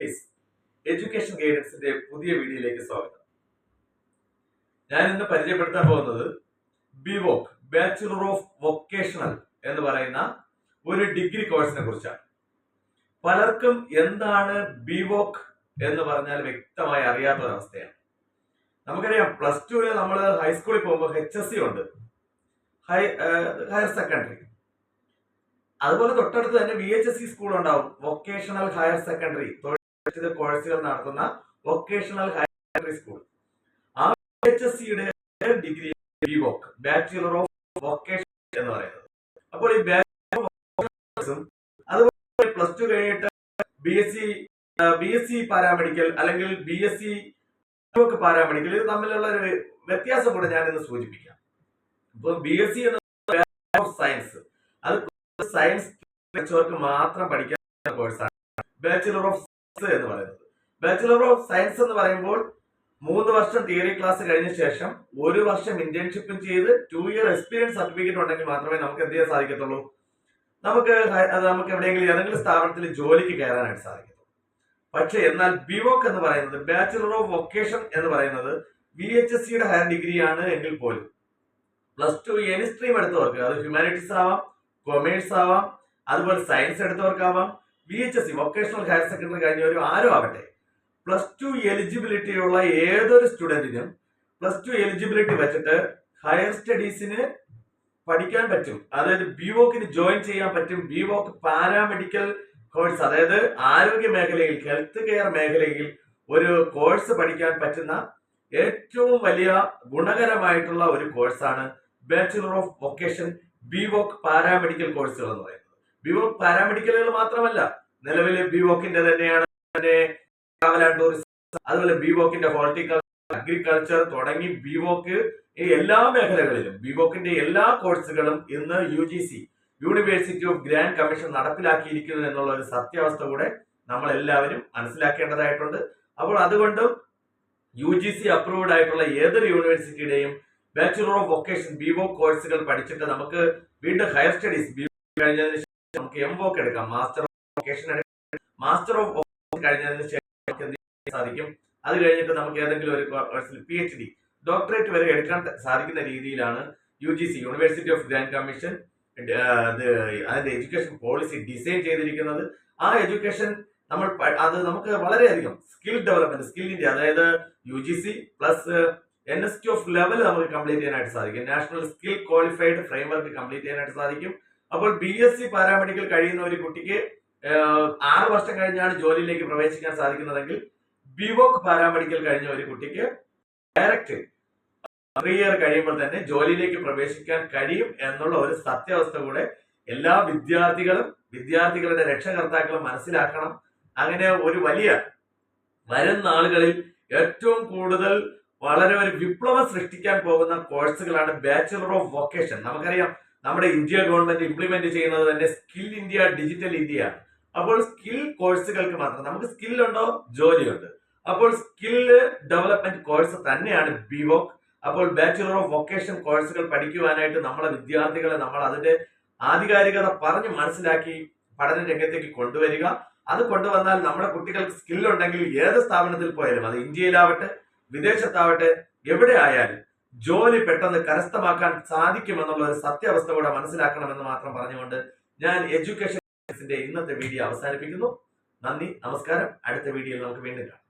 Education ഗൈഡൻസിന്റെ പുതിയ വീഡിയോയിലേക്ക് സ്വാഗതം. ഞാൻ ഇന്ന് പരിചയപ്പെടുത്താൻ പോകുന്നത് ബിവോക് ബാച്ചുലർ ഓഫ് വൊക്കേഷണൽ എന്ന് പറയുന്ന ഒരു ഡിഗ്രി കോഴ്സിനെ കുറിച്ചാണ്. പലർക്കും എന്താണ് ബിവോക് എന്ന് പറഞ്ഞാൽ വ്യക്തമായി അറിയാത്ത ഒരവസ്ഥയാണ് നമുക്കറിയാം പ്ലസ് ടുവിൽ നമ്മൾ ഹൈസ്കൂളിൽ പോകുമ്പോൾ എച്ച് എസ് സി ഉണ്ട്. ഹൈ ഹയർ സെക്കൻഡറി അതുപോലെ തൊട്ടടുത്ത് തന്നെ V H S C school ഉണ്ടാവും. വൊക്കേഷണൽ ഹയർ സെക്കൻഡറി കോഴ്സുകൾ നടത്തുന്ന വൊക്കേഷണൽ ഹയർ സെക്കൻഡറി സ്കൂൾ ആ എച്ച് എസ് സിയുടെ ഡിഗ്രി ബാച്ചുലർ ഓഫ് വൊക്കേഷൻ എന്ന് പറയുന്നത്. അപ്പോൾ ഈ ബാച്ചുലർ അതുപോലെ പ്ലസ് ടു കഴിഞ്ഞിട്ട് B S C B S C paramedical അല്ലെങ്കിൽ ബി എസ് സി പാരാമെഡിക്കൽ ഇത് തമ്മിലുള്ള ഒരു വ്യത്യാസം കൂടെ ഞാൻ സൂചിപ്പിക്കാം. ഇപ്പൊ ബി എസ് സി എന്ന് സയൻസ് അത് സയൻസ് മാത്രം പഠിക്കാൻ കോഴ്സാണ് ബാച്ചുലർ ഓഫ് എന്ന് പറയുന്നത്. ബാച്ചുലർ ഓഫ് സയൻസ് എന്ന് പറയുമ്പോൾ മൂന്ന് വർഷം തിയറി ക്ലാസ് കഴിഞ്ഞ ശേഷം ഒരു വർഷം ഇന്റേൺഷിപ്പും ചെയ്ത് ടു ഇയർ എക്സ്പീരിയൻസ് സർട്ടിഫിക്കറ്റ് ഉണ്ടെങ്കിൽ മാത്രമേ നമുക്ക് എന്ത് ചെയ്യാൻ സാധിക്കത്തുള്ളൂ? നമുക്ക് നമുക്ക് എവിടെയെങ്കിലും ഏതെങ്കിലും സ്ഥാപനത്തിൽ ജോലിക്ക് കയറാനായിട്ട് സാധിക്കത്തുള്ളൂ. പക്ഷേ എന്നാൽ ബിവോക്ക് എന്ന് പറയുന്നത് ബാച്ചുലർ ഓഫ് വൊക്കേഷൻ എന്ന് പറയുന്നത് വി എച്ച് എസ് സിയുടെ ഹയർ ഡിഗ്രി ആണ് എങ്കിൽ പോലും. പ്ലസ് ടു എനി സ്ട്രീം എടുത്തവർക്ക് അത് ഹ്യൂമാനിറ്റീസ് ആവാം കൊമേഴ്സ് ആവാം അതുപോലെ science എടുത്തവർക്കാവാം. V H S C vocational higher secondary കഴിഞ്ഞവരും ആരും ആവട്ടെ. പ്ലസ് ടു എലിജിബിലിറ്റി ഉള്ള ഏതൊരു സ്റ്റുഡന്റിനും പ്ലസ് ടു എലിജിബിലിറ്റി വെച്ചിട്ട് ഹയർ സ്റ്റഡീസിന് പഠിക്കാൻ പറ്റും. അതായത് ബിവോക്കിന് ജോയിൻ ചെയ്യാൻ പറ്റും. ബിവോക്ക് പാരാമെഡിക്കൽ കോഴ്സ് അതായത് ആരോഗ്യ മേഖലയിൽ ഹെൽത്ത് കെയർ മേഖലയിൽ ഒരു കോഴ്സ് പഠിക്കാൻ പറ്റുന്ന ഏറ്റവും വലിയ ഗുണകരമായിട്ടുള്ള ഒരു കോഴ്സാണ് bachelor of vocation B voc paramedical കോഴ്സുകൾ എന്ന് പറയുന്നത്. ബിവോക്ക് പാരാമെഡിക്കലുകൾ മാത്രമല്ല നിലവിൽ ബിവോക്കിന്റെ തന്നെയാണ്. ടൂറിസം അതുപോലെ ബിവോക്കിന്റെ ഹോർട്ടിക്കൾച്ചർ അഗ്രികൾച്ചർ തുടങ്ങി ബിവോക്ക് എല്ലാ മേഖലകളിലും ബിവോക്കിന്റെ എല്ലാ കോഴ്സുകളും ഇന്ന് U G C university of grand commission നടപ്പിലാക്കിയിരിക്കുന്നു എന്നുള്ള ഒരു സത്യാവസ്ഥ കൂടെ നമ്മൾ എല്ലാവരും മനസ്സിലാക്കേണ്ടതായിട്ടുണ്ട്. അപ്പോൾ അതുകൊണ്ടും യു ജി സി അപ്രൂവ്ഡ് ആയിട്ടുള്ള ഏതൊരു യൂണിവേഴ്സിറ്റിയുടെയും ബാച്ചുലർ ഓഫ് വൊക്കേഷൻ ബിവോ കോഴ്സുകൾ പഠിച്ചിട്ട് നമുക്ക് വീണ്ടും ഹയർ സ്റ്റഡീസ് ബി കഴിഞ്ഞതിന് ശേഷം നമുക്ക് എം വോക്ക് എടുക്കാം മാസ്റ്റർ മാസ്റ്റർ ഓഫ് കഴിഞ്ഞതിന് ശേഷം സാധിക്കും? അത് കഴിഞ്ഞിട്ട് നമുക്ക് ഏതെങ്കിലും ഒരു കോഴ്സിൽ പി എച്ച് ഡി ഡോക്ടറേറ്റ് വരെ എടുക്കാൻ സാധിക്കുന്ന രീതിയിലാണ് U G C university of grand commission അതിന്റെ എഡ്യൂക്കേഷൻ പോളിസി ഡിസൈൻ ചെയ്തിരിക്കുന്നത്. ആ എഡ്യൂക്കേഷൻ നമ്മൾ അത് നമുക്ക് വളരെയധികം സ്കിൽ ഡെവലപ്മെന്റ് സ്കില്ലിന്റെ അതായത് U G C plus N S T of level നമുക്ക് കംപ്ലീറ്റ് ചെയ്യാനായിട്ട് സാധിക്കും. National skill qualified framework complete ചെയ്യാനായിട്ട് സാധിക്കും. അപ്പോൾ ബി എസ് സി പാരാമെഡിക്കൽ കഴിയുന്ന ഒരു കുട്ടിക്ക് ആറ് വർഷം കഴിഞ്ഞാണ് ജോലിയിലേക്ക് പ്രവേശിക്കാൻ സാധിക്കുന്നതെങ്കിൽ ബിവോക്ക് പാരാമെഡിക്കൽ കഴിഞ്ഞ ഒരു കുട്ടിക്ക് ഡയറക്റ്റ് ത്രീ ഇയർ കഴിയുമ്പോൾ തന്നെ ജോലിയിലേക്ക് പ്രവേശിക്കാൻ കഴിയും എന്നുള്ള ഒരു സത്യാവസ്ഥ കൂടെ എല്ലാ വിദ്യാർത്ഥികളും വിദ്യാർത്ഥികളുടെ രക്ഷകർത്താക്കളും മനസ്സിലാക്കണം. അങ്ങനെ ഒരു വലിയ വരും നാളുകളിൽ ഏറ്റവും കൂടുതൽ വളരെ ഒരു വിപ്ലവം സൃഷ്ടിക്കാൻ പോകുന്ന കോഴ്സുകളാണ് ബാച്ചുലർ ഓഫ് വൊക്കേഷൻ നമുക്കറിയാം നമ്മുടെ ഇന്ത്യ ഗവൺമെന്റ് ഇംപ്ലിമെന്റ് ചെയ്യുന്നത് തന്നെ സ്കിൽ ഇന്ത്യ ഡിജിറ്റൽ ഇന്ത്യ അപ്പോൾ സ്കിൽ കോഴ്സുകൾക്ക് മാത്രം. നമുക്ക് സ്കിൽ സ്കില്ലുണ്ടോ ജോലിയുണ്ട്. അപ്പോൾ സ്കിൽ ഡെവലപ്മെന്റ് കോഴ്സ് തന്നെയാണ് ബിവോക് അപ്പോൾ ബാച്ചുലർ ഓഫ് വൊക്കേഷൻ കോഴ്സുകൾ പഠിക്കുവാനായിട്ട് നമ്മളെ വിദ്യാർത്ഥികളെ നമ്മൾ അതിന്റെ ആധികാരികത പറഞ്ഞ് മനസ്സിലാക്കി പഠന രംഗത്തേക്ക് കൊണ്ടുവരിക. അത് കൊണ്ടുവന്നാൽ നമ്മുടെ കുട്ടികൾക്ക് സ്കിൽ ഉണ്ടെങ്കിൽ ഏത് സ്ഥാപനത്തിൽ പോയാലും അത് ഇന്ത്യയിലാവട്ടെ വിദേശത്താവട്ടെ എവിടെ ആയാലും ജോലി പെട്ടെന്ന് കരസ്ഥമാക്കാൻ സാധിക്കുമെന്നുള്ള ഒരു സത്യാവസ്ഥ കൂടെ മനസ്സിലാക്കണമെന്ന് മാത്രം പറഞ്ഞുകൊണ്ട് ഞാൻ എഡ്യൂക്കേഷൻ ഇന്നത്തെ വീഡിയോ അവസാനിപ്പിക്കുന്നു. നന്ദി നമസ്കാരം. അടുത്ത വീഡിയോയിൽ നമുക്ക് വീണ്ടും കാണാം.